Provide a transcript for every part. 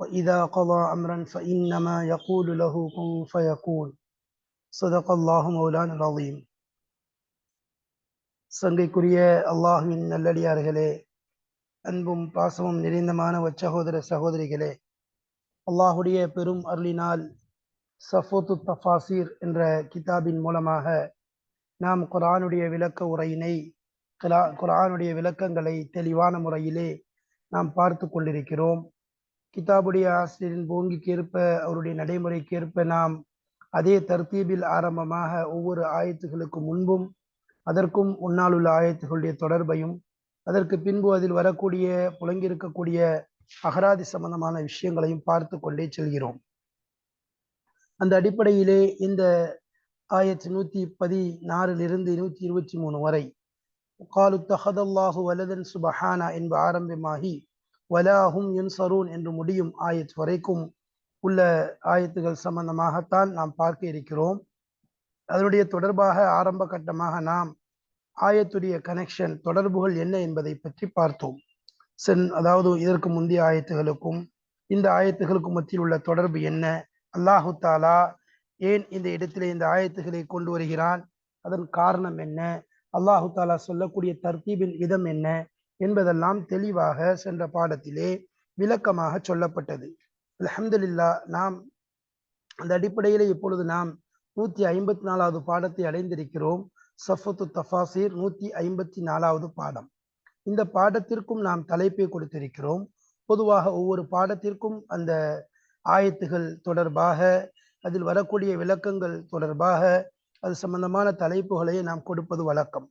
وإذا قضى أمرا فإنما يقول له كن فيكون صدق الله مولانا العظيم சங்கைக்குரிய அல்லாஹுவின் நல்லடியார்களே அன்பும் பாசமும் நிறைந்த மாணவ சகோதர சகோதரிகளே அல்லாஹுடைய பெரும் அருளினால் சஃபோத்து தஃபாசீர் என்ற கிதாபின் மூலமாக நாம் குரானுடைய விளக்க உரையினை குலா- குரானுடைய விளக்கங்களை தெளிவான முறையிலே நாம் பார்த்து கொண்டிருக்கிறோம் கிதாபுடைய ஆசிரியரின் போங்கிக்கேற்ப அவருடைய நடைமுறைக்கு ஏற்ப நாம் அதே தர்த்தீபில் ஆரம்பமாக ஒவ்வொரு ஆயத்துகளுக்கு முன்பும் அதற்கும் முன்னால் உள்ள ஆயத்துகளுடைய தொடர்பையும் அதற்கு பின்பு அதில் வரக்கூடிய புலங்கிருக்கக்கூடிய அகராதி சம்பந்தமான விஷயங்களையும் பார்த்து கொண்டே செல்கிறோம். அந்த அடிப்படையிலே இந்த ஆயிரத்தி நூத்தி பதினாறிலிருந்து நூத்தி இருபத்தி மூணு வரை காலு தஹதல்லாஹு வலதன் சுபஹானா என்ப ஆரம்பமாகி வலாஹும் யுன்சரூன் என்று முடியும் ஆயத் வரைக்கும் உள்ள ஆயத்துகள் சம்பந்தமாகத்தான் நாம் பார்க்க இருக்கிறோம். அதனுடைய தொடர்பாக ஆரம்ப கட்டமாக நாம் ஆயத்துடைய கனெக்ஷன் தொடர்புகள் என்ன என்பதை பற்றி பார்த்தோம். சென் அதாவது இதற்கு முந்தைய ஆயத்துகளுக்கும் இந்த ஆயத்துகளுக்கும் மத்தியில் உள்ள தொடர்பு என்ன? அல்லாஹு தாலா ஏன் இந்த இடத்திலே இந்த ஆயத்துகளை கொண்டு வருகிறான்? அதன் காரணம் என்ன? அல்லாஹு தாலா சொல்லக்கூடிய தர்த்தீபின் விதம் என்ன? என்பதெல்லாம் தெளிவாக சென்ற பாடத்திலே விளக்கமாக சொல்லப்பட்டது. அலமதுல்லா நாம் அந்த அடிப்படையில் இப்பொழுது நாம் நூத்தி ஐம்பத்தி நாலாவது பாடத்தை அடைந்திருக்கிறோம். சஃபத்து தஃபாசீர் நூத்தி ஐம்பத்தி நாலாவது பாடம். இந்த பாடத்திற்கும் நாம் தலைப்பை கொடுத்திருக்கிறோம். பொதுவாக ஒவ்வொரு பாடத்திற்கும் அந்த ஆயத்துகள் தொடர்பாக அதில் வரக்கூடிய விளக்கங்கள் தொடர்பாக அது சம்பந்தமான தலைப்புகளை நாம் கொடுப்பது வழக்கம்.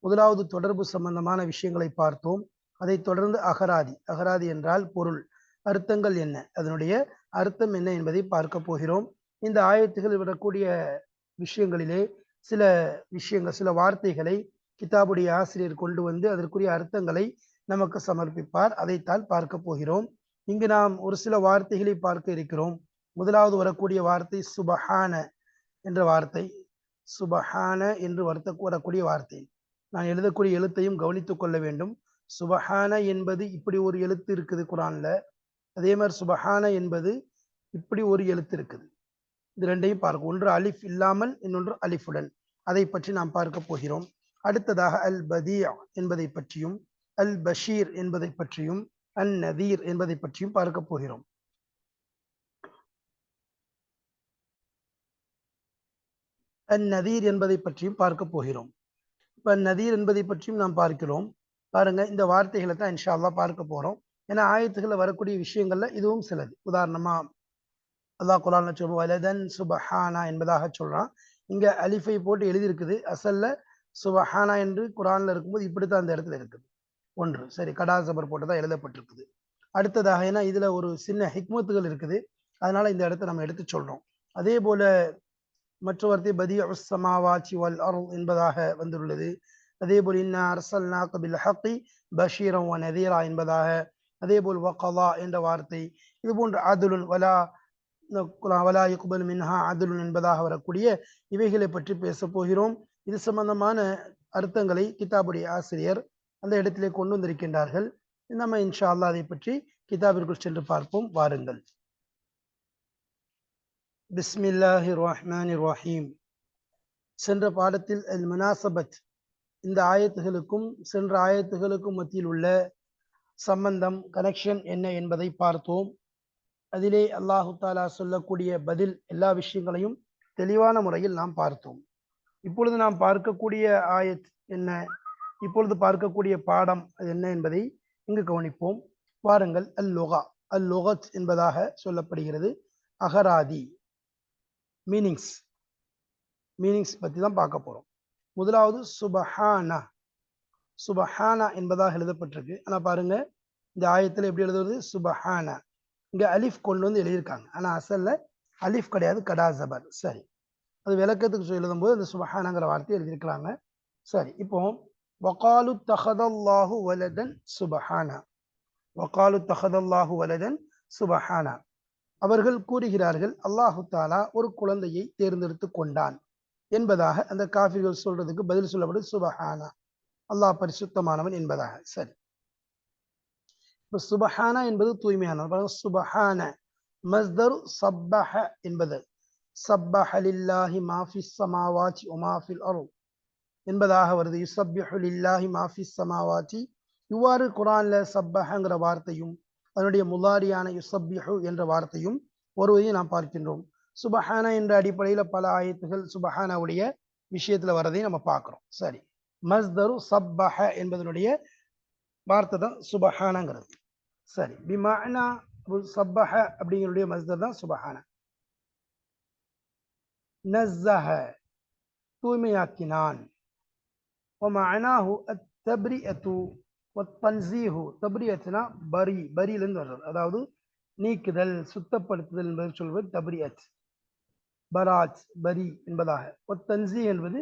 முதலாவது தொடர்பு சம்பந்தமான விஷயங்களை பார்த்தோம். அதைத் தொடர்ந்து அகராதி. அகராதி என்றால் பொருள். அர்த்தங்கள் என்ன? அதனுடைய அர்த்தம் என்ன என்பதை பார்க்க போகிறோம். இந்த ஆயத்துகள் வரக்கூடிய விஷயங்களிலே சில விஷயங்கள் சில வார்த்தைகளை கிதாபுடைய ஆசிரியர் கொண்டு வந்து அதற்குரிய அர்த்தங்களை நமக்கு சமர்ப்பிப்பார். அதைத்தான் பார்க்க போகிறோம். இங்கு நாம் ஒரு சில வார்த்தைகளை பார்க்க இருக்கிறோம். முதலாவது வரக்கூடிய வார்த்தை சுபஹான என்ற வார்த்தை. சுபஹான என்று வருத்த வரக்கூடிய வார்த்தை. நான் எழுதக்கூடிய எழுத்தையும் கவனித்துக் கொள்ள வேண்டும். சுபஹான என்பது இப்படி ஒரு எழுத்து இருக்குது குரான்ல. அதே மாதிரி சுபஹான என்பது இப்படி ஒரு எழுத்து இருக்குது. இது ரெண்டையும் பார்க்க ஒன்று அலிஃப் இல்லாமல் இன்னொன்று அலிஃபுடன் அதை பற்றி நாம் பார்க்க போகிறோம். அடுத்ததாக அல் பதியா என்பதை பற்றியும் அல் பஷீர் என்பதை பற்றியும் அல் நதீர் என்பதை பற்றியும் பார்க்க போகிறோம். அல் நதீர் என்பதை பற்றியும் பார்க்க போகிறோம். இப்ப நதீர் என்பதை பற்றியும் நாம் பார்க்கிறோம். பாருங்க இந்த வார்த்தைகளை தான் இன்ஷா பார்க்க போறோம். ஏன்னா ஆயத்துகளை வரக்கூடிய விஷயங்கள்ல இதுவும் சிலது. உதாரணமா அல்லாஹ் குலான் சொல்லுவோம் வலதன் சுபஹானா என்பதாக சொல்றான். இங்க அலிஃபை போட்டு எழுதியிருக்குது. அசல்ல சுபஹானா என்று குரான்ல இருக்கும்போது இப்படித்தான் அந்த இடத்துல இருக்குது. ஒன்று சரி கடா சபர் போட்டுதான் எழுதப்பட்டிருக்குது. அடுத்ததாக ஏன்னா இதுல ஒரு சின்ன ஹிக்மத்துகள் இருக்குது. அதனால இந்த இடத்த நம்ம எடுத்து சொல்றோம். அதே போல மற்ற வார்த்தை பதிய சமாவாச்சி வல் அருள் என்பதாக வந்துள்ளது. அதே போல் இன்னா அரசல்னாக்க பில் ஹக்கி பஷீரம் வ நதீரா என்பதாக அதே போல் வகலா என்ற வார்த்தை. இது போன்ற அதுலுன் வலா வலா இக்குபல் மின்ஹா அதுலுன் என்பதாக வரக்கூடிய இவைகளை பற்றி பேசப் போகிறோம். இது சம்பந்தமான அர்த்தங்களை கிதாபுடைய ஆசிரியர் அந்த இடத்திலே கொண்டு வந்திருக்கின்றார்கள். நம்ம இன்ஷா அல்லா அதை பற்றி கிதாபிற்குள் சென்று பார்ப்போம். வாருங்கள். பிஸ்மில்லாஹி ரஹ்மான் ரஹீம் சென்ற பாடத்தில் அல் முனாசபத் இந்த ஆயத்துகளுக்கும் சென்ற ஆயத்துகளுக்கும் மத்தியில் உள்ள சம்பந்தம் கனெக்ஷன் என்ன என்பதை பார்த்தோம். அதிலே அல்லாஹு தாலா சொல்லக்கூடிய பதில் எல்லா விஷயங்களையும் தெளிவான முறையில் நாம் பார்த்தோம். இப்பொழுது நாம் பார்க்கக்கூடிய ஆயத் என்ன? இப்பொழுது பார்க்கக்கூடிய பாடம் அது என்ன என்பதை இங்கு கவனிப்போம். வாருங்கள் அல் லொகா. அல் லொகத் என்பதாக சொல்லப்படுகிறது. அகராதி. மீனிங்ஸ் மீனிங்ஸ் பற்றி தான் பார்க்க போகிறோம் முதலாவது சுபஹானா. சுபஹானா என்பதாக எழுதப்பட்டிருக்கு. ஆனால் பாருங்க இந்த ஆயத்தில் எப்படி எழுதுவது சுபஹானா. இங்கே அலிஃப் கொண்டு வந்து எழுதியிருக்காங்க. ஆனால் அசலில் அலிஃப் கிடையாது கடா ஜபர். சரி. அது விளக்கத்துக்கு சொல்லி எழுதும்போது அந்த சுபஹானாங்கிற வார்த்தையை எழுதியிருக்கிறாங்க. சரி இப்போ வக்காலு தஹதல்லாஹு வலதன் சுபஹானா. வக்காலு தஹதல்லாஹு வலதன் சுபஹானா. அவர்கள் கூறுகிறார்கள் அல்லாஹு தாலா ஒரு குழந்தையை தேர்ந்தெடுத்து கொண்டான். என்பதாக அந்த காஃபிர்கள் சொல்றதுக்கு பதில் சொல்லப்படுது சுபஹானா. அல்லாஹ் பரிசுத்தமானவன் என்பதாக. சரி. இப்ப சுபஹானா என்பது தூய்மையானவர் சுபஹான மஸ்தரு சப்பஹ என்பது. சப்பஹலில்லாஹி மாஃபி சமாவாச்சி ஒமாஃபில் அருள் என்பதாக வருது. யுசப்யுஹுலில்லாஹி மாஃபி சமாவாச்சி இவ்வாறு குரான்ல சப்பஹங்கிற வார்த்தையும் அதனுடைய முலாரியான யுசப்பிஹு என்ற வார்த்தையும் ஒருவரையும் நாம் பார்க்கின்றோம். சுபஹானா என்ற அடிப்படையில் பல ஆயத்துகள் சுபஹானாவுடைய விஷயத்துல வர்றதையும் நம்ம பார்க்குறோம். சரி. மஸ்தரு சப்பஹ என்பதனுடைய வார்த்தை தான் சுபஹானாங்கிறது. சரி. பிமானா சப்பஹ அப்படிங்கிறடைய மஸ்தர் தான் சுபஹானா. நஸ்ஸஹ தூய்மையாக்கினான். ஒமானாஹு அத்தப்ரி அத்து தன்சீஹு தப்ரியத்னா பரி பரியிலிருந்து வர்றது அதாவது நீக்குதல் சுத்தப்படுத்துதல் என்பது சொல்வது தப்ரியத். பராஜ் பரி என்பதாக. ஒத்தன்சி என்பது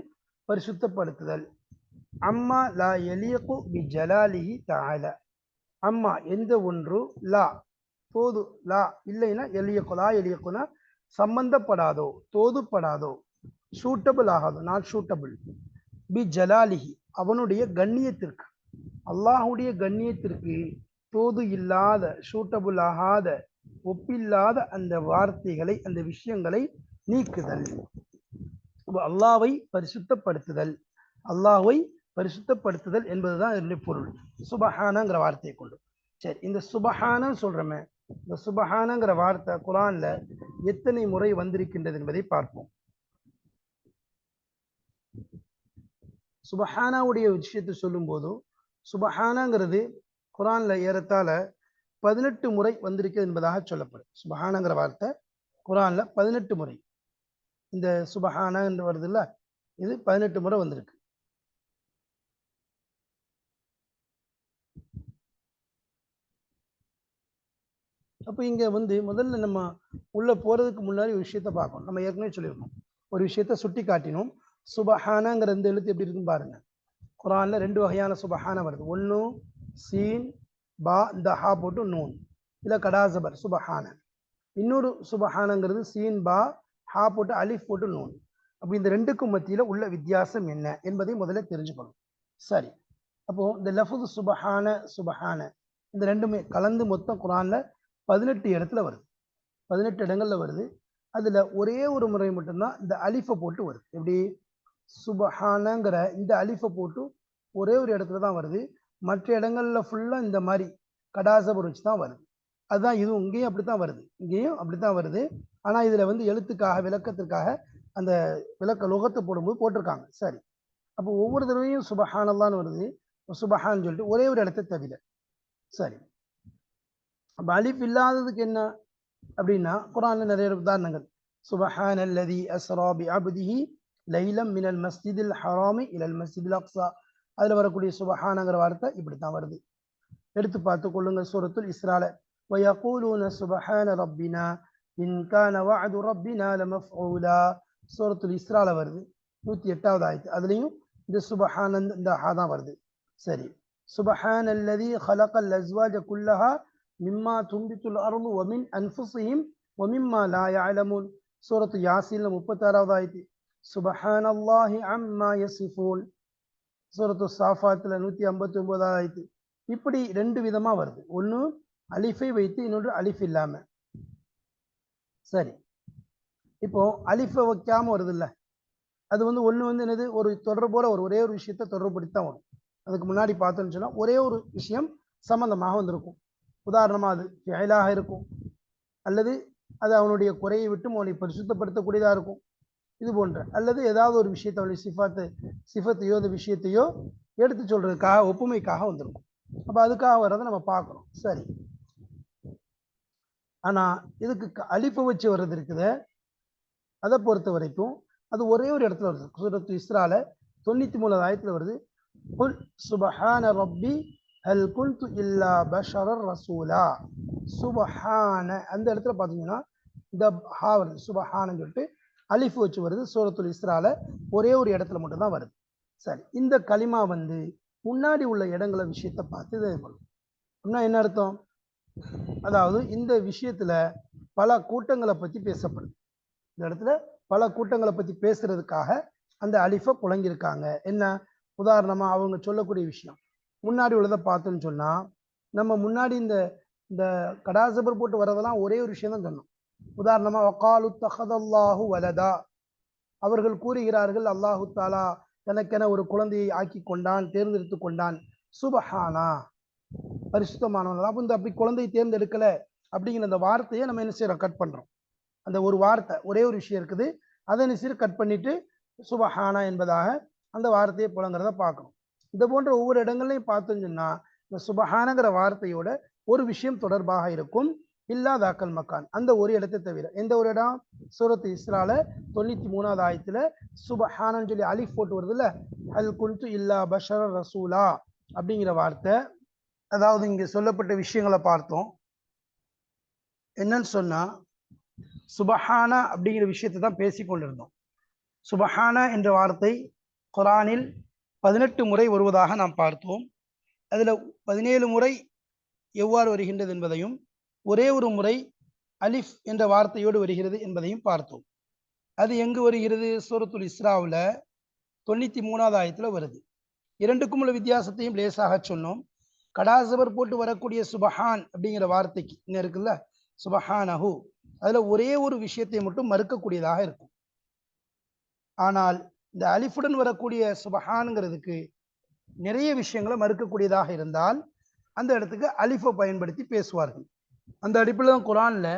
பரிசுத்தப்படுத்துதல். அம்மா லா எலியகு பி ஜலாலிஹி தால அம்மா எந்த ஒன்று லா தோது லா இல்லைன்னா எலியகு லா எலியகுனா சம்பந்தப்படாதோ தோதுப்படாதோ சூட்டபிள் ஆகாதோ நான் சூட்டபிள் பி ஜலாலிஹி அவனுடைய கண்ணியத்திற்கு. அல்லாஹுடைய கண்ணியத்திற்கு தோது இல்லாத சூட்டபுள் ஆகாத ஒப்பில்லாத அந்த வார்த்தைகளை அந்த விஷயங்களை நீக்குதல். அல்லாவை பரிசுத்தப்படுத்துதல். அல்லாஹை பரிசுத்தப்படுத்துதல் என்பதுதான் என்னுடைய பொருள். சுபஹானங்கிற வார்த்தையை கொண்டு. சரி இந்த சுபஹான சொல்றமே இந்த சுபஹானங்கிற வார்த்தை குரான்ல எத்தனை முறை வந்திருக்கின்றது என்பதை பார்ப்போம். சுபஹானாவுடைய விஷயத்தை சொல்லும் போதும் சுபஹானாங்கிறது குரானில் ஏறத்தாழ பதினெட்டு முறை வந்திருக்கு என்பதாக சொல்லப்படும். சுபஹானங்கிற வார்த்தை குரானில் பதினெட்டு முறை. இந்த சுபஹானா என்று வருது இல்லை இது பதினெட்டு முறை வந்திருக்கு. அப்போ இங்கே வந்து முதல்ல நம்ம உள்ளே போகிறதுக்கு முன்னாடி ஒரு விஷயத்த பார்க்கணும். நம்ம ஏற்கனவே சொல்லியிருக்கோம். ஒரு விஷயத்த சுட்டி காட்டினோம் சுபஹானாங்கிற இந்த எழுத்து எப்படி இருக்குன்னு பாருங்கள் குரான்ல ரெண்டு வகையான சுபஹான வருது. ஒன்று சீன் பா இந்த ஹா போட்டு நூன். இல்லை கடாசபர் சுபஹான. இன்னொரு சுபஹானங்கிறது சீன் பா ஹா போட்டு அலிஃப் போட்டு நூன். அப்போ இந்த ரெண்டுக்கும் மத்தியில் உள்ள வித்தியாசம் என்ன என்பதை முதல்ல தெரிஞ்சுக்கணும். சரி. அப்போ இந்த லஃபுது சுபஹான சுபஹான இந்த ரெண்டுமே கலந்து மொத்தம் குரானில் பதினெட்டு இடத்துல வருது. பதினெட்டு இடங்களில் வருது. அதில் ஒரே ஒரு முறை மட்டும்தான் இந்த அலிஃபை போட்டு வருது. எப்படி? சுபஹானங்கிற இந்த அலிஃபை போட்டு ஒரே ஒரு இடத்துல தான் வருது. மற்ற இடங்கள்ல ஃபுல்லாக இந்த மாதிரி கடாசபர் வச்சு தான் வருது. அதுதான் இதுவும் இங்கேயும் அப்படி தான் வருது. இங்கேயும் அப்படி தான் வருது. ஆனால் இதில் வந்து எழுத்துக்காக விளக்கத்திற்காக அந்த விளக்க லோகத்தை போடும்போது போட்டிருக்காங்க. சரி. அப்போ ஒவ்வொரு தடவையும் சுபஹானல்லான்னு வருது. சுபஹான்னு சொல்லிட்டு ஒரே ஒரு இடத்த தவிர. சரி. அப்போ அலிஃப் இல்லாததுக்கு என்ன? அப்படின்னா குரானில் நிறைய உதாரணங்கள். சுபஹான் அல்லதி அஸ்ராபி அபுதிஹி லைலம் மினல் மஸ்ஜிதில் ஹராமி இலல் மஸ்ஜிதில் அக்ஸா அதுல வரக்கூடிய சுபஹானங்கிற வார்த்தை இப்படித்தான் வருது எடுத்து பார்த்து கொள்ளுங்க சூரத்துல் இஸ்ரால ويقولون سبحان ربنا إن كان وعد ربنا لمفعولا சூரத்துல் இஸ்ரால வருது நூத்தி எட்டாவது ஆயத்து அதுலயும் இந்த சுபஹான் இந்த ஹா தான் வருது சரி சுபஹான் அல்லதி خلق الأزواج كلها مما تنبت الأرض ومن أنفسهم ومما لا يعلمون சூரத்து யாசின்ல முப்பத்தாறாவது ஆயத்து சுபஹான் அல்லாஹி அம்மா யசிஃபூன் சூரத்து சாஃபாத்தில் நூற்றி ஐம்பத்தி ஒன்பதாவது ஆயத்து. இப்படி ரெண்டு விதமாக வருது. ஒன்று அலிஃபை வைத்து இன்னொன்று அலிஃப் இல்லாமல் சரி. இப்போ அலிஃபை வைக்காமல் வருது அது வந்து ஒன்று வந்து என்னது? ஒரு தொடர்போட ஒரு ஒரே ஒரு விஷயத்தை தொடர்புபடுத்தி தான் வரும். அதுக்கு முன்னாடி பார்த்தோன்னு சொன்னால் ஒரே ஒரு விஷயம் சம்மந்தமாக வந்திருக்கும். உதாரணமாக அது ஃபெயிலாக இருக்கும். அல்லது அது அவனுடைய குறையை விட்டு அவனை பரிசுத்தப்படுத்தக்கூடியதாக இருக்கும். இது போன்ற. அல்லது ஏதாவது ஒரு விஷயத்தை அவனுடைய சிஃபாத்து சிஃபத்தையோ அந்த விஷயத்தையோ எடுத்து சொல்றதுக்காக ஒப்புமைக்காக வந்திருக்கும். அப்போ அதுக்காக வர்றதை நம்ம பார்க்குறோம் சரி. ஆனால் இதுக்கு க- வச்சு வர்றது இருக்குது. அதை பொறுத்த வரைக்கும் அது ஒரே ஒரு இடத்துல வருது. சூரத்து இஸ்ரால தொண்ணூத்தி மூணாவது ஆயத்துல வருது. குல் சுபஹான ரப்பி ஹல் குல்து இல்லா பஷரர் ரசூலா. சுபஹான அந்த இடத்துல பார்த்தீங்கன்னா இந்த ஹா வருது. சுபஹானன்னு சொல்லிட்டு அலிஃப் வச்சு வருது சூரத்துல் இஸ்ரால ஒரே ஒரு இடத்துல மட்டும்தான் வருது. சரி இந்த களிமா வந்து முன்னாடி உள்ள இடங்கள விஷயத்தை பார்த்து இதை பண்ணும் அப்படின்னா என்ன அர்த்தம்? அதாவது இந்த விஷயத்துல பல கூட்டங்களை பத்தி பேசப்படுது. இந்த இடத்துல பல கூட்டங்களை பத்தி பேசுறதுக்காக அந்த அலிஃபை புழங்கியிருக்காங்க என்ன? உதாரணமா அவங்க சொல்லக்கூடிய விஷயம். முன்னாடி உள்ளதை பார்த்தோன்னு சொன்னா நம்ம முன்னாடி இந்த இந்த கடாசபர் போட்டு வர்றதெல்லாம் ஒரே ஒரு விஷயம் தான் சொன்னோம். உதாரணமா வக்காலு தஹதல்லாஹு வலதா. அவர்கள் கூறுகிறார்கள் அல்லாஹு தாலா தனக்கென ஒரு குழந்தையை ஆக்கி கொண்டான் தேர்ந்தெடுத்து கொண்டான். சுபஹானா. பரிசுத்தமானவன். அப்போ இந்த அப்படி குழந்தையை தேர்ந்தெடுக்கல அப்படிங்கிற அந்த வார்த்தையை நம்ம என்ன செய்யறோம் கட் பண்றோம். அந்த ஒரு வார்த்தை ஒரே ஒரு விஷயம் இருக்குது. அதை என்ன செய்ய கட் பண்ணிட்டு சுபஹானா என்பதாக அந்த வார்த்தையை புலங்கிறத பார்க்கணும். இது போன்ற ஒவ்வொரு இடங்கள்லையும் பார்த்தோம்னு சொன்னா இந்த சுபஹானங்கிற வார்த்தையோட ஒரு விஷயம் தொடர்பாக இருக்கும். இல்லாதாக்கல் மக்கான் அந்த ஒரு இடத்தை தவிர. எந்த ஒரு இடம்? சூரத்து இஸ்ரால தொண்ணூத்தி மூணாவது ஆயத்துல சுபஹானன்னு சொல்லி அலிஃப் போட்டு வருதுல்ல? அல் குல்து இல்லா பஷர ரசூலா அப்படிங்கிற வார்த்தை. அதாவது இங்க சொல்லப்பட்ட விஷயங்களை பார்த்தோம். என்னன்னு சொன்னா சுபஹானா அப்படிங்கிற விஷயத்தை தான் பேசி கொண்டிருந்தோம். சுபஹானா என்ற வார்த்தை குரானில் பதினெட்டு முறை வருவதாக நாம் பார்த்தோம். அதுல பதினேழு முறை எவ்வாறு வருகின்றது என்பதையும் ஒரே ஒரு முறை அலிஃப் என்ற வார்த்தையோடு வருகிறது என்பதையும் பார்த்தோம். அது எங்கு வருகிறது? சூரத்துல் இஸ்ராவில் தொண்ணூற்றி மூணாவது ஆயத்தில் வருது. இரண்டுக்கும் உள்ள வித்தியாசத்தையும் லேசாக சொன்னோம். கடாசபர் போட்டு வரக்கூடிய சுபஹான் அப்படிங்கிற வார்த்தைக்கு இன்னும் இருக்குல்ல? சுபஹான் அஹு அதில் ஒரே ஒரு விஷயத்தை மட்டும் மறுக்கக்கூடியதாக இருக்கும். ஆனால் இந்த அலிஃபுடன் வரக்கூடிய சுபஹானுங்கிறதுக்கு நிறைய விஷயங்களை மறுக்கக்கூடியதாக இருந்தால் அந்த இடத்துக்கு அலிஃபை பயன்படுத்தி பேசுவார்கள். அந்த அடிப்பில் தான் குரான்ல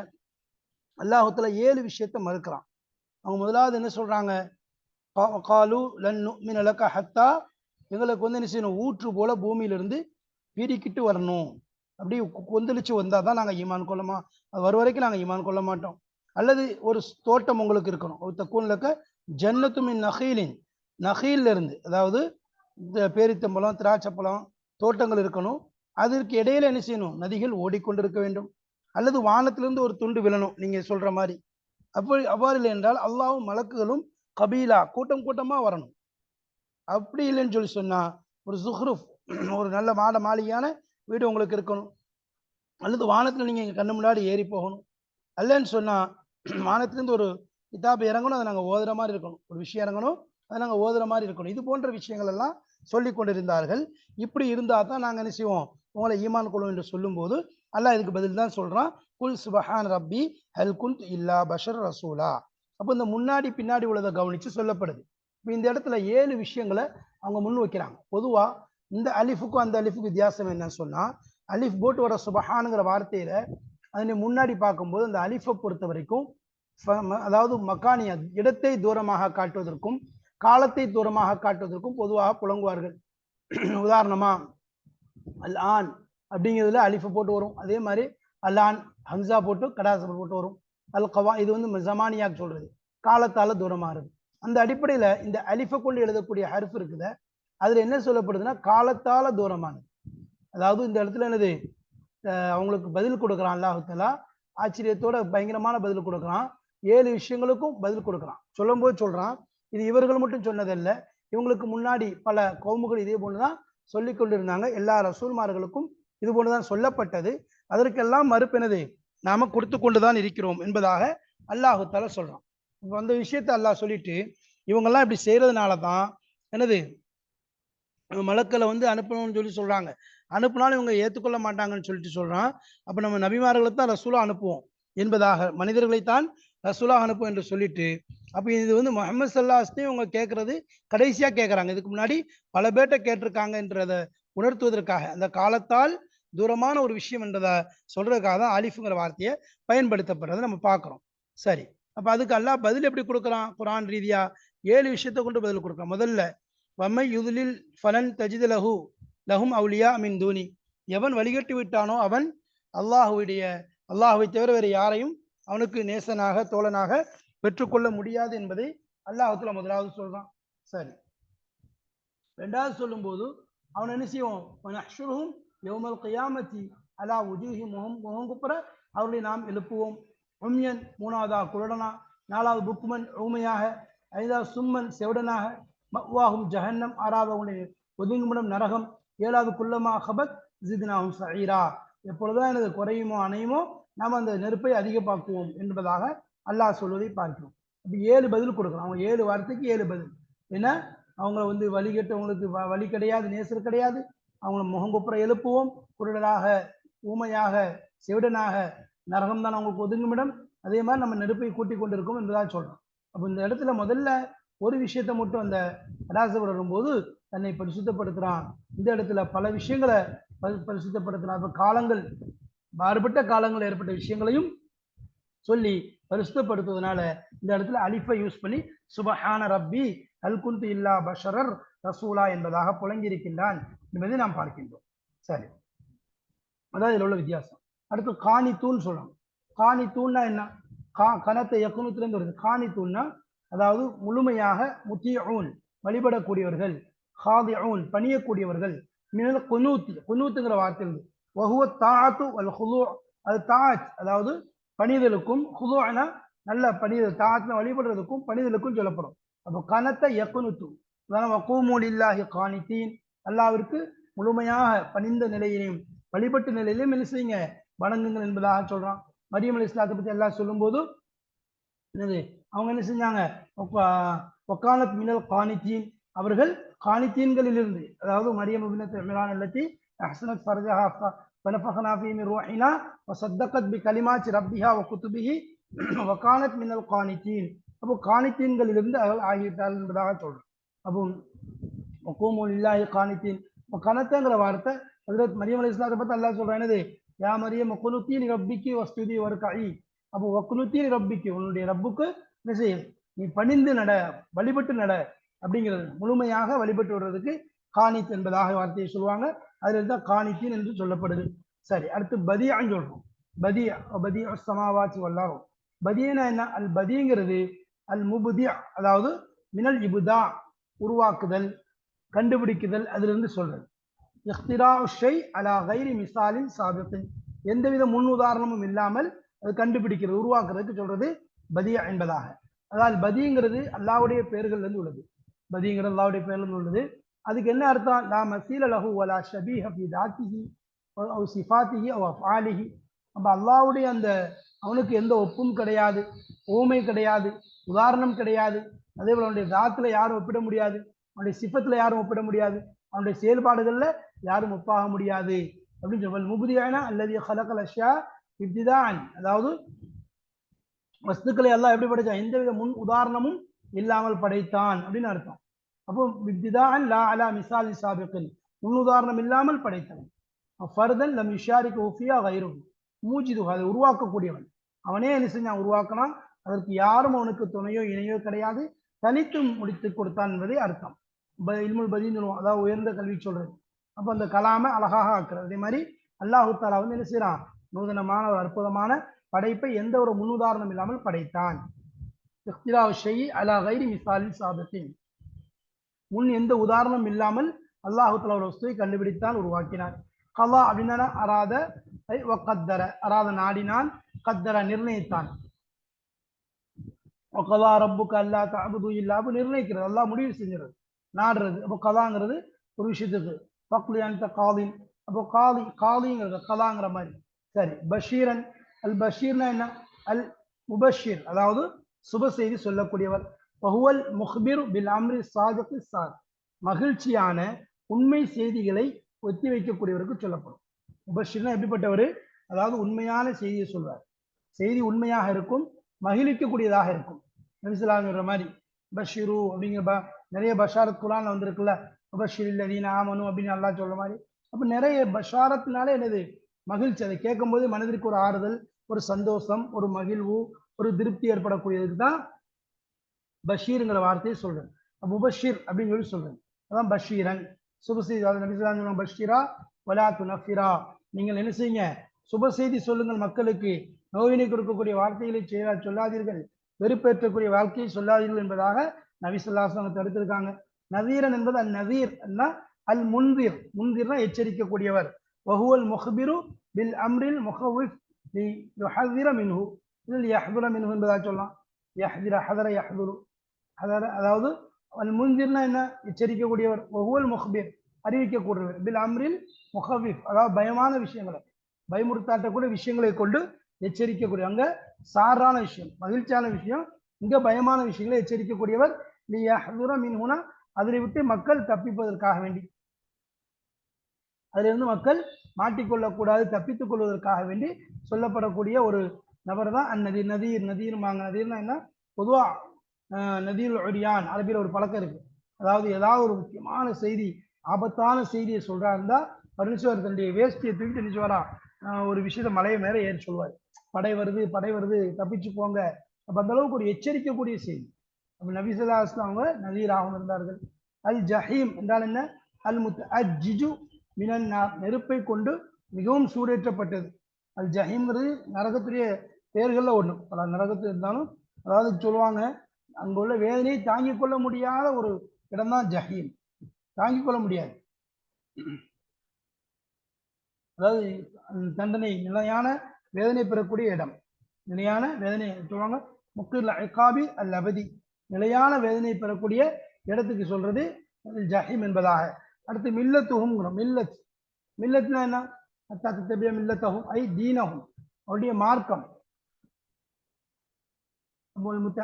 அல்லாஹுத்துல ஏழு விஷயத்த மறுக்கிறான். அவங்க முதலாவது என்ன சொல்றாங்க? காலு காலு லன்னு அலக்கா ஹத்தா எங்களுக்கு வந்து என்ன செய்யணும்? ஊற்று போல பூமியிலிருந்து பிரிக்கிட்டு வரணும். அப்படி கொந்தளிச்சு வந்தால் தான் நாங்கள் ஈமான் கொள்ளமா அது வர வரைக்கும் நாங்கள் ஈமான் கொள்ள மாட்டோம். அல்லது ஒரு தோட்டம் உங்களுக்கு இருக்கணும். ஒரு தக்கூன்லக்க ஜன்னத்துமின் நகீலின் நகீலிருந்து இருந்து அதாவது இந்த பேரித்தம்பழம் திராட்சைப்பழம் தோட்டங்கள் இருக்கணும். அதற்கு இடையில என்ன செய்யணும்? நதிகள் ஓடிக்கொண்டிருக்க வேண்டும். அல்லது வானத்திலிருந்து ஒரு துண்டு விழணும் நீங்க சொல்ற மாதிரி. அப்படி அவ்வாறு இல்லை என்றால் அல்லாவும் மலக்குகளும் கபீலா கூட்டம் கூட்டமா வரணும். அப்படி இல்லைன்னு சொல்லி சொன்னா ஒரு சுஹ்ருஃப் ஒரு நல்ல மாட மாளிகையான வீடு உங்களுக்கு இருக்கணும். அல்லது வானத்துல நீங்க எங்கள் கண்ணு முன்னாடி ஏறி போகணும். அல்லன்னு சொன்னா வானத்திலிருந்து ஒரு கிதாப் இறங்கணும் அதை நாங்கள் ஓதுற மாதிரி இருக்கணும். ஒரு விஷயம் இறங்கணும் அதை நாங்கள் ஓதுற மாதிரி இருக்கணும். இது போன்ற விஷயங்கள் எல்லாம் சொல்லி கொண்டிருந்தார்கள். இப்படி இருந்தால் தான் நாங்கள் என்ன செய்வோம்? உங்களை ஈமான் கொள்ளும் என்று சொல்லும்போது அல்லாஹ் இதுக்கு பதில் தான் சொல்றான். குல் சுபஹான் ரப்பி ஹல் குந்த் இல்லா பஷர் ரசூலா. அப்போ இந்த முன்னாடி பின்னாடி உள்ளதை கவனிச்சு சொல்லப்படுது. இப்போ இந்த இடத்துல ஏழு விஷயங்களை அவங்க முன் வைக்கிறாங்க. பொதுவா இந்த அலிஃபுக்கும் அந்த அலிஃபுக்கும் வித்தியாசம் என்னன்னு சொன்னா அலிஃப் போட்டு வர சுபஹானுங்கிற வார்த்தையில அதனை முன்னாடி பார்க்கும்போது அந்த அலிஃபை பொறுத்த வரைக்கும் ஃப- அதாவது மக்கானிய இடத்தை தூரமாக காட்டுவதற்கும் காலத்தை தூரமாக காட்டுவதற்கும் பொதுவாக புழங்குவார்கள் உதாரணமா அல் ஆன் அப்படிங்கிறதுல அலிஃபை போட்டு வரும். அதே மாதிரி அல்லான் ஹம்சா போட்டு கடாசபர் போட்டு வரும். அல் கவா இது வந்து ஜமானியாக சொல்றது. காலத்தால தூரமாகுது அந்த அடிப்படையில இந்த அலிஃபை கொண்டு எழுதக்கூடிய ஹர்ஃப் இருக்குது. அதுல என்ன சொல்லப்படுதுன்னா காலத்தால தூரமானது அதாவது இந்த இடத்துல என்னது? அவங்களுக்கு பதில் கொடுக்குறான் அல்லாஹுத்தலா ஆச்சரியத்தோட பயங்கரமான பதில் கொடுக்குறான். ஏழு விஷயங்களுக்கும் பதில் கொடுக்குறான். சொல்லும்போது சொல்றான். இது இவர்கள் மட்டும் சொன்னதல்ல. இவங்களுக்கு முன்னாடி பல கவுமுகள் இதே போன்றுதான் சொல்லி கொண்டிருந்தாங்க. எல்லா ரசூல்மார்களுக்கும் இது போன்றுதான் சொல்லப்பட்டது. அதற்கெல்லாம் மறுப்பினது நாம கொடுத்து கொண்டுதான் இருக்கிறோம் என்பதாக அல்லாஹு தாலா சொல்றான். இப்போ அந்த விஷயத்தை அல்லாஹ் சொல்லிட்டு இவங்கெல்லாம் இப்படி செய்யறதுனால தான் என்னது மலக்களை வந்து அனுப்பணும்னு சொல்லி சொல்றாங்க. அனுப்புனாலும் இவங்க ஏற்றுக்கொள்ள மாட்டாங்கன்னு சொல்லிட்டு சொல்றான். அப்போ நம்ம நபிமார்களை தான் ரசூலா அனுப்புவோம் என்பதாக மனிதர்களைத்தான் ரசூலா அனுப்பும் என்று சொல்லிட்டு அப்போ இது வந்து முகமது சல்லாஸ்தையும் இவங்க கேட்கறது கடைசியாக கேட்குறாங்க. இதுக்கு முன்னாடி பல பேர்ட்ட கேட்டிருக்காங்கன்றதை உணர்த்துவதற்காக அந்த காலத்தால் தூரமான ஒரு விஷயம் என்றதை சொல்றதுக்காக தான் ஆலிஃபுங்கிற வார்த்தையை பயன்படுத்தப்படுறதை நம்ம பார்க்குறோம். சரி. அப்போ அதுக்கு அல்லாஹ் பதில் எப்படி கொடுக்குறான்? குரான் ரீதியா ஏழு விஷயத்தை கொண்டு பதில் கொடுக்குறான். முதல்ல வம்மை யுதுலில் ஃபலன் தஜித் லஹு லஹும் அவுலியா மின் தூனி. எவன் வழிகட்டி விட்டானோ அவன் அல்லாஹுடைய அல்லாஹுவை தவிர வேறு யாரையும் அவனுக்கு நேசனாக தோழனாக பெற்றுக்கொள்ள முடியாது என்பதை அல்லாஹத்துல முதலாவது சொல்றான். சரி. ரெண்டாவது சொல்லும்போது அவன் என்ன செய்வோம் யோமல் கையாமத்தி அலா உஜூஹி முகம் முகங்குப்புற அவர்களை நாம் எழுப்புவோம். உம்யன் மூணாவதா குருடனா நாலாவது புக்மன் ஊமையாக ஐந்தாவது சும்மன் செவடனாக மவ்வாகும் ஜஹன்னம் ஆறாவது ஒதுங்குமிடம் நரகம் ஏழாவது குல்லமா ஹபத் ஜித்னாகும் சஈரா எப்பொழுதுதான் எனது குறையுமோ அணையுமோ நாம் அந்த நெருப்பை அதிகமாக்குவோம் என்பதாக அல்லாஹ் சொல்வதை பார்க்கிறோம். அப்படி ஏழு பதில் கொடுக்குறோம் அவங்க ஏழு வார்த்தைக்கு ஏழு பதில். என்ன அவங்கள வந்து வழி கெட்டவங்களுக்கு வ- வழி கிடையாது நேசர் கிடையாது. அவங்கள முகங்குப்புற எழுப்புவோம். குருடராக ஊமையாக செவிடனாக நரகம் தான் அவங்களுக்கு ஒதுங்குமிடம் அதே மாதிரி நம்ம நெருப்பை கூட்டிக் கொண்டிருக்கோம் என்பதாக சொல்றோம். அப்போ இந்த இடத்துல முதல்ல ஒரு விஷயத்தை மட்டும் அந்த அடாசவர் வரும்போது தன்னை பரிசுத்தப்படுத்துகிறான் இந்த இடத்துல பல விஷயங்களை பரி- பரிசுத்தப்படுத்துறான். காலங்கள் மாறுபட்ட காலங்கள் ஏற்பட்ட விஷயங்களையும் சொல்லி பரிசுத்தப்படுத்துவதனால இந்த இடத்துல அலிஃபை யூஸ் பண்ணி சுபஹான ரப்பி கல்குந்து இல்லா பஷரர் ரசூலா என்பதாக புழங்கியிருக்கின்றான் என்பதை நாம் பார்க்கின்றோம். சரி. அதான் இதில் உள்ள வித்தியாசம். அடுத்து காணி தூண் சொல்லணும். காணி என்ன? கா கனத்தை இயக்குனத்திலிருந்து வருது. காணி அதாவது முழுமையாக முத்தியூன் வழிபடக்கூடியவர்கள் ஹாதிஊன் பணியக்கூடியவர்கள் மினல் குனூத்தி குனூத்துங்கிற இருந்து வகுவ தாத்து வல் ஹுலு அது தாஜ் அதாவது பணிதலுக்கும் ஹுதுனா நல்ல பணிதல் தாத்ன வழிபடுறதுக்கும் பணிதலுக்கும் சொல்லப்படும். அப்போ கனத்தை யக்குனுத்து. அதான் வக்கூமூல் இல்லாஹி காணித்தீன். அல்லாவிற்கு முழுமையாக பணிந்த நிலையிலையும் வழிபட்ட நிலையிலையும் என்ன செய்யுங்க வணங்குங்கள் என்பதாக சொல்றான் மரியம் அலி இஸ்லாத்தை பத்தி எல்லாம் சொல்லும்போது என்னது அவங்க என்ன செஞ்சாங்க ஒக்க- ஒக்கானத் மினல் காணித்தீன் அவர்கள் காணித்தீன்களிலிருந்து அதாவது மரியம் இப்னத் இம்ரான் அல்லத்தி அஹ்சனத் ஃபர்ஜஹா ஃப- فنفخنا فيه من روحنا وصدقت بكلمات ربها وكتبه وكانت من القانتين அப்போ காணித்தீன்களிலிருந்து அவர்கள் ஆகிவிட்டார்கள் என்பதாக சொல்றோம் அப்போ ஒக்கோமோல் இல்லாஹி காணித்தீன். கணத்தங்கிற வார்த்தை ஹஜரத் மரியம் அலி இஸ்லாத்தை பார்த்து அல்லா சொல்றான் என்னது? யா மரியம் குனுத்தீன் ரப்பிக்கு வஸ்துதி ஒரு கை அப்போ ஒக்குனுத்தீன் ரப்பிக்கு உன்னுடைய ரப்புக்கு என்ன செய்ய நீ பணிந்து நட வழிபட்டு நட அப்படிங்கிறது முழுமையாக வழிபட்டு வர்றதுக்கு காணித் என்பதாக வார்த்தையை சொல்லுவாங்க. அதுல தான் காணித்தீன் என்று சொல்லப்படுது. சரி அடுத்து பதியான்னு சொல்றோம். பதியா பதியா சமாவாச்சி வல்லாரும் பதியனா என்ன? அல் பதிங்கிறது அல் முபுதியா அதாவது மினல் இபுதா உருவாக்குதல். கண்டுபிடிக்குதல் அதிலிருந்து சொல்றது. இஹ்திரா ஷை அலா கைரி மிசாலின் சாபித்தின். எந்தவித முன் உதாரணமும் இல்லாமல் அது கண்டுபிடிக்கிறது உருவாக்குறதுக்கு சொல்றது பதியா என்பதாக. அதாவது பதிங்கிறது அல்லாவுடைய பேர்கள்லேருந்து உள்ளது. பதிங்கிறது அல்லாவுடைய பெயர்ல இருந்து உள்ளது. அதுக்கு என்ன அர்த்தம்? லா மசீல லஹு வலா ஷபி ஹபி தாத்திஹி அவ் சிஃபாத்திஹி அவ் அஃபாலிஹி அப்போ அல்லாவுடைய அந்த அவனுக்கு எந்த ஒப்பும் கிடையாது ஓமை கிடையாது உதாரணம் கிடையாது. அதே போல் அவனுடைய தாத்துல யாரும் ஒப்பிட முடியாது. அவனுடைய சிப்பத்தில் யாரும் ஒப்பிட முடியாது. அவனுடைய செயல்பாடுகளில் யாரும் ஒப்பாக முடியாது. அப்படின்னு சொல்லுவாங்க முபுதியானா அல்லது ஹலகல் அஷ்யா இப்திதான். அதாவது வஸ்துக்களை எல்லாம் எப்படி படைச்சான் எந்தவித முன் உதாரணமும் இல்லாமல் படைத்தான் அப்படின்னு அர்த்தம். அப்போ இப்திதான் லா அலா மிசாலி சாபிக்கின் முன் உதாரணம் இல்லாமல் படைத்தவன். ஃபர்தன் லம் யுஷாரிக்கு உஃபியா கைரும் மூஜிது அதை உருவாக்கக்கூடியவன். அவனே என்ன செஞ்சான்? உருவாக்கினான். அதற்கு யாரும் அவனுக்கு துணையோ இணையோ கிடையாது. தனித்து முடித்து கொடுத்தான் என்பதே அர்த்தம். ப- இல்முல் பதின்னு சொல்லுவோம். அதாவது உயர்ந்த கல்வி சொல்றது. அப்போ அந்த கலாமை அழகாக ஆக்குறது அதே மாதிரி அல்லாஹு தாலா வந்து என்ன செய்யறான் நூதனமான ஒரு அற்புதமான படைப்பை எந்த ஒரு முன்னுதாரணம் இல்லாமல் படைத்தான். ஷெய் அலா கைரி மிசாலின் சாதத்தின் முன் எந்த உதாரணம் இல்லாமல் அல்லாஹு தலா ஒரு வஸ்துவை கண்டுபிடித்தான் உருவாக்கினார். கலா அப்படின்னா அராத ஐ கத்தர அராத நாடினான் கத்தர நிர்ணயித்தான். கலா ரப்புக்கு அல்லா தஅபுது இல்லா நிர்ணயிக்கிறது அல்லாஹ் முடிவு செஞ்சிருது நாடுறது. அப்போ கதாங்கிறது ஒரு விஷயத்துக்கு. பக்லியான் காலின் அப்போ காலி காலிங்கிறது கதாங்கிற மாதிரி. சரி பஷீரன். அல் பஷீர்னா என்ன? அல் முபஷீர். அதாவது சுப செய்தி சொல்லக்கூடியவர். பஹுவல் முஹ்பிர் பில் அம்ரி சாதிக்கு சாத் மகிழ்ச்சியான உண்மை செய்திகளை ஒத்தி வைக்கக்கூடியவருக்கு சொல்லப்படும். முபஷீர்னா எப்படிப்பட்டவர்? அதாவது உண்மையான செய்தியை சொல்வார் செய்தி உண்மையாக இருக்கும் மகிழ்விக்கக்கூடியதாக இருக்கும். நபிசுல்லாங்கிற மாதிரி. பஷீரு அப்படிங்கிற ப- நிறைய பஷாரத் குரான் வந்திருக்குல்ல பஷீர் இல்லதீன ஆமனு அப்படின்னு நல்லா சொல்ற மாதிரி. அப்ப நிறைய பஷாரத்தினால என்னது? மகிழ்ச்சி. அதை கேட்கும்போது மனதிற்கு ஒரு ஆறுதல் ஒரு சந்தோஷம் ஒரு மகிழ்வு ஒரு திருப்தி ஏற்படக்கூடியதுக்கு தான் பஷீருங்கிற வார்த்தையை சொல்றேன். முபஷீர் அப்படின்னு சொல்லி சொல்றேன். அதான் பஷீரன். சுபசீதி பஷீரா வலா துனஃபிரா நீங்கள் என்ன செய்யுங்க? சுப செய்தி சொல்லுங்கள் மக்களுக்கு. நோயினை கொடுக்கக்கூடிய வார்த்தைகளை செய்ய சொல்லாதீர்கள். வெறுப்பேற்றக்கூடிய வாழ்க்கையை சொல்லாதீர்கள் என்பதாக நபி தடுத்திருக்காங்க. நவீரன் என்பது அல் நதீர் அல் முன்வீர் முன்வீர்னா எச்சரிக்கக்கூடியவர். வஹுவல் முஹ்பிரு பில் அம்ரில் முஹவிஃப் லி யுஹதிர மின்ஹு. இதில் யஹ்துர மின்ஹு என்பதா சொல்லலாம். யஹ்திர ஹதர யஹ்துரு. ஹதர அதாவது அல் முந்திர்னா என்ன? எச்சரிக்கக்கூடியவர். ஒவ்வொரு முஹ்பிர் அறிவிக்கக்கூடியவர். பில் அம்ரில் முஹவிஃப் அதாவது பயமான விஷயங்களை பயமுறுத்தாட்டக்கூடிய விஷயங்களை கொண்டு எச்சரிக்கக்கூடிய அங்கே சாரான விஷயம் மகிழ்ச்சியான விஷயம் இங்கே பயமான விஷயங்களை எச்சரிக்கக்கூடியவர் மின்ஹுனா அதில் விட்டு மக்கள் தப்பிப்பதற்காக வேண்டி. அதிலிருந்து மக்கள் மாட்டிக்கொள்ளக்கூடாது தப்பித்துக் கொள்வதற்காக வேண்டி சொல்லப்படக்கூடிய ஒரு நபர் தான் அந்நதி நதீர் நதீர்மாங்க நதீர்னா என்ன? பொதுவா நதியில் நதீர் ஒரியான் அரபியில் ஒரு பழக்கம் இருக்கு. அதாவது ஏதாவது ஒரு முக்கியமான செய்தி ஆபத்தான செய்தியை சொல்றா இருந்தா பரமேஸ்வர் தன்னுடைய வேஷ்டியை தூக்கிட்டு நினைச்சு வரா ஒரு விஷயத்த மலையை மேல ஏறி சொல்லுவார் படை வருது படை வருது தப்பிச்சு போங்க. அப்ப அந்த அளவுக்கு ஒரு எச்சரிக்கக்கூடிய செய்தி. அப்ப நபிசல்லா அஸ்லாம் அவங்க நதீராகவும் இருந்தார்கள் அல் ஜஹீம் என்றால் என்ன? அல் முத் அஜிஜு மினன் நெருப்பை கொண்டு மிகவும் சூடேற்றப்பட்டது. அல் ஜஹீம்ங்கிறது நரகத்துடைய பெயர்களில் ஒன்று பல நரகத்தில் இருந்தாலும் அதாவது சொல்லுவாங்க அங்குள்ள வேதனையை தாங்கிக் கொள்ள முடியாத ஒரு இடம்தான் ஜஹீம். தாங்கிக் கொள்ள முடியாது. அதாவது தண்டனை நிலையான வேதனை பெறக்கூடிய இடம். நிலையான வேதனை சொல்லுவாங்க முக்கில் அகாபி அல் அபதி. நிலையான வேதனை பெறக்கூடிய இடத்துக்கு சொல்றது ஜஹிம் ஜஹீம் என்பதாக. அடுத்து மில்லத்துகும் மில்லத். மில்லத்னா என்ன? அத்தா தபிய மில்லத்தகும் ஐ தீனகும் அவருடைய மார்க்கம்.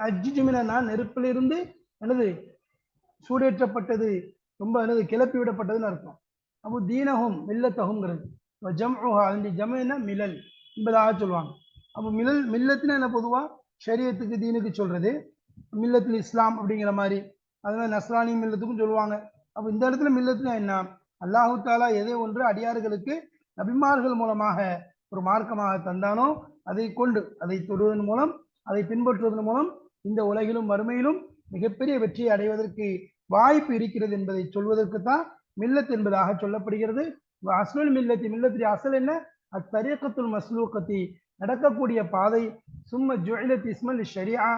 அஜிஜுமினா நெருப்பிலிருந்து எனது சூடேற்றப்பட்டது. ரொம்ப எனது கிளப்பி விடப்பட்டதுன்னு அர்த்தம். அப்போ தீனகும் மில்லத்தகுங்கிறது ஜம் அதனுடைய ஜம என்ன? மிலல் என்பதாக சொல்லுவாங்க. அப்போ மிலல் மில்லத்துனா என்ன பொதுவாக சரீரத்துக்கு தீனுக்கு சொல்றது. மில்லத்தில் இஸ்லாம் அப்படிங்கிற மாதிரி. அதனால நஸ்ரானி மில்லத்துக்கும் சொல்லுவாங்க. அப்போ இந்த இடத்துல மில்லத்துனா என்ன? அல்லாஹு தாலா எதை ஒன்று அடியார்களுக்கு நபிமார்கள் மூலமாக ஒரு மார்க்கமாக தந்தானோ அதை கொண்டு அதை தொடுவதன் மூலம் அதை பின்பற்றுவதன் மூலம் இந்த உலகிலும் மறுமையிலும் மிகப்பெரிய வெற்றியை அடைவதற்கு வாய்ப்பு இருக்கிறது என்பதை சொல்வதற்கு தான் மில்லத் என்பதாக சொல்லப்படுகிறது. அஸ்லுல் மில்லத்தி மில்லத்தி அசல் என்ன? அத்தரீக்கத்துல் மஸ்லூக்கத்தி நடக்கக்கூடிய பாதை. சும்ம ஜுஇலத் இஸ்மல் ஷரியா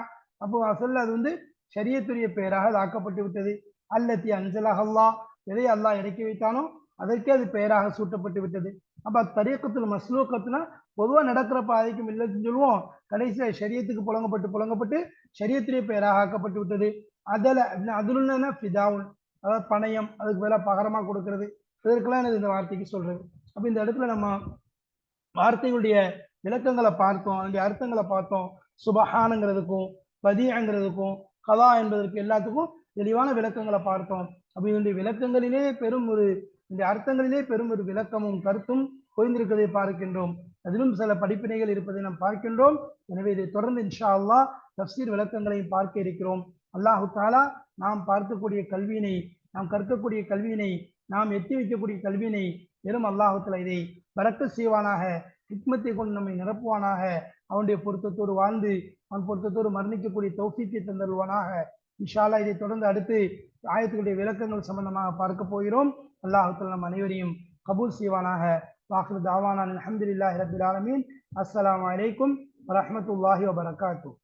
அப்போ அசல் அது வந்து ஷரியத்துடைய பெயராக அது ஆக்கப்பட்டு விட்டது. அல்லத்தி அஞ்சலஹல்லா அல்லாஹ். எதை அல்லாஹ் இறக்கி வைத்தானோ அதற்கே அது பெயராக சூட்டப்பட்டு விட்டது. அப்போ தரீக்கத்தில் மஸ்லூக்கத்துனா பொதுவாக நடக்கிற பாதைக்கு மில்லத்துன்னு சொல்லுவோம். கடைசியா சரியத்துக்கு புழங்கப்பட்டு புழங்கப்பட்டு ஷரியத்திலே பெயராக ஆக்கப்பட்டு விட்டது. அதில் அதுல ஃபிதாவுன். அதாவது பணயம் அதுக்கு வேலை பகரமாக கொடுக்கறது. இதற்கெல்லாம் எனக்கு இந்த வார்த்தைக்கு சொல்கிறது அப்போ இந்த இடத்துல நம்ம வார்த்தைகளுடைய விளக்கங்களை பார்த்தோம் அதனுடைய அர்த்தங்களை பார்த்தோம். சுபஹானுங்கிறதுக்கும் பதியங்கிறதுக்கும் கதா என்பதற்கு எல்லாத்துக்கும் தெளிவான விளக்கங்களை பார்த்தோம். அப்படி இதனுடைய விளக்கங்களிலே பெரும் ஒரு இந்த அர்த்தங்களிலே பெரும் ஒரு விளக்கமும் கருத்தும் பொய்ந்திருப்பதை பார்க்கின்றோம். அதிலும் சில படிப்பினைகள் இருப்பதை நாம் பார்க்கின்றோம். எனவே இதை தொடர்ந்து இன்ஷா அல்லாஹ் தப்சீர் விளக்கங்களையும் பார்க்க இருக்கிறோம். அல்லாஹு தாலா நாம் பார்க்கக்கூடிய கல்வியினை நாம் கற்கக்கூடிய கல்வியினை நாம் எத்தி வைக்கக்கூடிய கல்வியினை வெறும் அல்லாஹு இதை பறக்க செய்வானாக ஹிக்மத்தை கொண்டு நம்மை நிரப்புவானாக அவனுடைய பொருத்தத்தோடு வாழ்ந்து அவன் பொருத்தத்தோடு மரணிக்கக்கூடிய தௌஃபீக்கை தந்தருவானாக விஷாலா இதை தொடர்ந்து அடுத்து ஆயத்துக்குடைய விளக்கங்கள் சம்பந்தமாக பார்க்க போகிறோம். அல்லாஹு நம் அனைவரையும் கபூல் செய்வானாக. வாக்குறு தாவானான் அஹமதுல்லாஹி ரபுல் ஆலமீன். அஸ்லாம் அலைக்கும் வரமத்துல்லாஹி வபரகாத்துஹ்.